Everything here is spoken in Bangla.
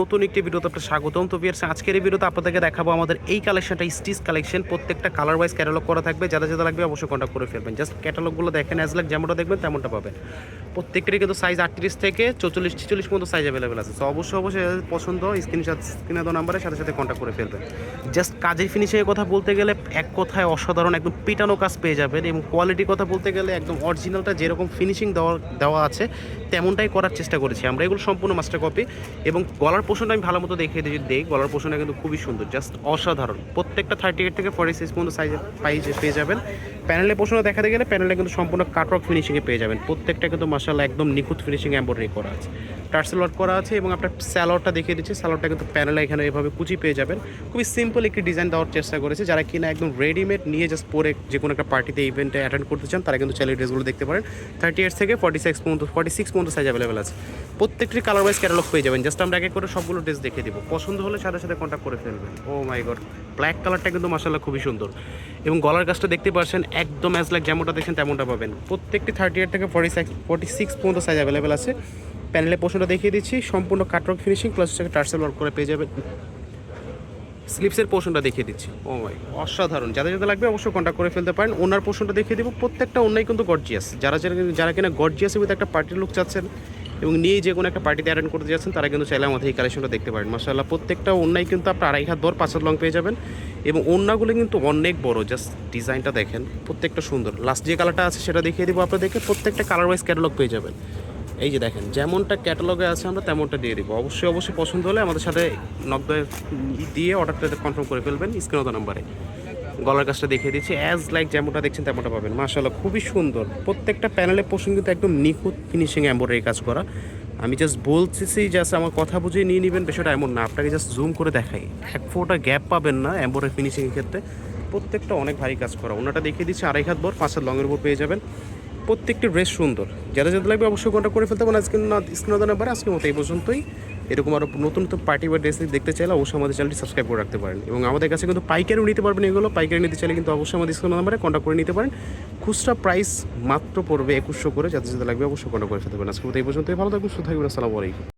নতুন একটি ভিডিওতে আপনার স্বাগতম। তো ভিয়ার্স আজকের এই ভিডিওতে আপনাদেরকে দেখাবো আমাদের এই কালেকশনটা, স্টিচ কালেকশন। প্রত্যেকটা কালার ওয়াইজ ক্যাটালগ করা থাকবে। যারা যারা লাগবে অবশ্যই কন্ট্যাক্ট করে ফেলবেন। জাস্ট ক্যাটালগুলো দেখেন অ্যাজ লাগ যেমনটা দেখবেন, তেমনটা পাবেন। প্রত্যেকটারই কিন্তু সাইজ আটত্রিশ থেকে চৌচল্লিশ, ছিচল্লিশ পর্যন্ত সাইজ অ্যাভেলেবেল আছে। তো অবশ্যই অবশ্যই পছন্দ স্ক্রিনশট স্ক্রিনে দেওয়া নাম্বারের সাথে সাথে কন্ট্যাক্ট করে ফেলবেন। জাস্ট কাজের ফিনিশিংয়ের কথা বলতে গেলে, এক কথায় অসাধারণ, একদম পিটানো কাজ পেয়ে যাবেন এবং কোয়ালিটির কথা বলতে গেলে, একদম অরিজিনালটা যেরকম ফিনিশিং দেওয়া দেওয়া আছে, তেমনটাই করার চেষ্টা করেছি। আমরা এগুলো সম্পূর্ণ মাস্টার কপি এবং গলার পোষণটা আমি ভালো মতো দেখে দিয়ে দেখি গলার পোষণটা কিন্তু খুবই সুন্দর জাস্ট অসাধারণ। প্রত্যেকটা থার্টি এইট থেকে ফর্টি সিক্স পর্যন্ত সাইজে পাই পেয়ে যাবেন। প্যানেলের পোষণটা দেখাতে গেলে প্যানেলে কিন্তু সম্পূর্ণ কাটওয়ার্ক ফিনিশিংয়ে পেয়ে যাবেন। প্রত্যেকটা কিন্তু মার্শাল একদম নিখুঁত ফিনিশিং এম্ব্রয়ডারি করা আছে। টার্সেল ওয়ার্ক করা আছে এবং আপনার স্যালোয়ারটা দেখিয়ে দিচ্ছি। স্যালোয়ারটা কিন্তু প্যানেলে এখানে এভাবে কুচি পেয়ে যাবেন। খুবই সিম্পল একটি ডিজাইন দেওয়ার চেষ্টা করেছে। যারা কিনা একদম রেডিমেড নিয়ে জাস্ট পরে যে কোনো একটা পার্টিতে ইভেন্টে অ্যাটেন্ড করতে চান, তারা কিন্তু চাইলে ড্রেসগুলো দেখতে পারেন। থার্টি এইট থেকে ফর্টি সিক্স পর্যন্ত ফর্টি সিক্স পর্যন্ত সাইজ অ্যাভেলেবেল আছে। প্রত্যেকটি কালার ওয়াইজ ক্যাটালগ পেয়ে যাবেন। জাস্ট আমরা এক করে সবগুলো ড্রেস দেখে দিব। পছন্দ হলে সাথে সাথে কন্ট্যাক্ট করে ফেলবেন। ও মাই গড ব্ল্যাক কালারটা কিন্তু মাসাল্লাহ খুবই সুন্দর। এবং গলার কাজটা দেখতে পাচ্ছেন, একদম অ্যাজ লাইক যেমনটা দেখছেন তেমনটা পাবেন। প্রত্যেকটি থার্টি এইট থেকে ফর্টি সিক্স ফর্টি সিক্স পর্যন্ত সাইজ অ্যাভেলেবেল আছে। প্যানেলের পোর্শনটা দেখিয়ে দিচ্ছি। সম্পূর্ণ কাটরক ফিনিশিং প্লাস হচ্ছে টার্সেল ওয়ার্ক করে পেয়ে যাবেন। স্লিপসের পোর্শনটা দেখিয়ে দিচ্ছি। ও মাই অসাধারণ। যাদের যাদের লাগবে অবশ্যই কন্ট্যাক্ট করে ফেলতে পারেন। ওনার পোর্শনটা দেখিয়ে দেবো। প্রত্যেকটা অন্যায় কিন্তু গর্জিয়াস যারা যারা কিনা গর্জিয়াস উইথ একটা পার্টির লুক চাচ্ছেন এবং নিয়ে যে কোনো একটা পার্টিতে অ্যাটেন্ড করতে যাচ্ছেন, তারা কিন্তু চাইলে আমাদের এই কালেকশনটা দেখতে পারেন। মাসাল্লাহ প্রত্যেকটা অন্যায় কিন্তু আপনার আড়াই হাত বড় পাঁচ হাত লং পেয়ে যাবেন। এবং অন্যগুলো কিন্তু অনেক বড়। জাস্ট ডিজাইনটা দেখেন, প্রত্যেকটা সুন্দর। লাস্ট যে কালারটা আছে, সেটা দেখিয়ে দেবো আপনাদেরকে। প্রত্যেকটা কালার ওয়াইজ ক্যাটালগ পেয়ে যাবেন। এই যে দেখেন, যেমনটা ক্যাটালগে আছে আমরা তেমনটা দিয়ে দিব। অবশ্যই অবশ্যই পছন্দ হলে আমাদের সাথে নকদয় দিয়ে অর্ডারটা কনফার্ম করে ফেলবেন স্ক্রিনত নাম্বারে গলার কাজটা দেখিয়ে দিচ্ছি। অ্যাজ লাইক যেমনটা দেখছেন, তেমনটা পাবেন। মাশাল্লাহ খুবই সুন্দর। প্রত্যেকটা প্যানেলের পোষণ কিন্তু একদম নিখুঁত ফিনিশিং এম্বয়ডারি কাজ করা। আমি জাস্ট বলতেছি জাস্ট আমার কথা বুঝিয়ে নিয়ে নেবেন, বিষয়টা এমন না। আপনাকে জাস্ট জুম করে দেখাই। এক ফোটা গ্যাপ পাবেন না এম্বয়ডারি ফিনিশিংয়ের ক্ষেত্রে। প্রত্যেকটা অনেক ভারী কাজ করা। ওনাটা দেখিয়ে দিচ্ছি, আড়াই হাত বর, পাঁচ হাত লংয়ের উপর পেয়ে যাবেন। প্রত্যেকটি ড্রেস সুন্দর। যারা যাদের লাগবে অবশ্যই কন্ট্যাক্ট করে ফেলতে পারেন। আজকে না স্ক্রিন নাম্বার আজকের মতো এই পর্যন্তই। এরকম আরও নতুন নতুন পার্টি বা ড্রেস দেখতে চাইলে অবশ্যই আমাদের চ্যানেলটি সাবস্ক্রাইব করে রাখতে পারেন। এবং আমাদের কাছে কিন্তু পাইকারিও নিতে পারবেন এগুলো। পাইকারি নিতে চাইলে কিন্তু অবশ্যই আমাদের স্ক্রিন নাম্বারে কন্ট্যাক্ট করে নিতে পারেন। খুচরা প্রাইস মাত্র পড়বে একুশশো করে। যাদের যাদের লাগবে অবশ্যই কন্ট্যাক্ট করে ফেলতে পারেন। আজকে মতো এই পর্যন্তই। ভালো থাকবেন সুস্থ থাকবেন আসসালামু আলাইকুম।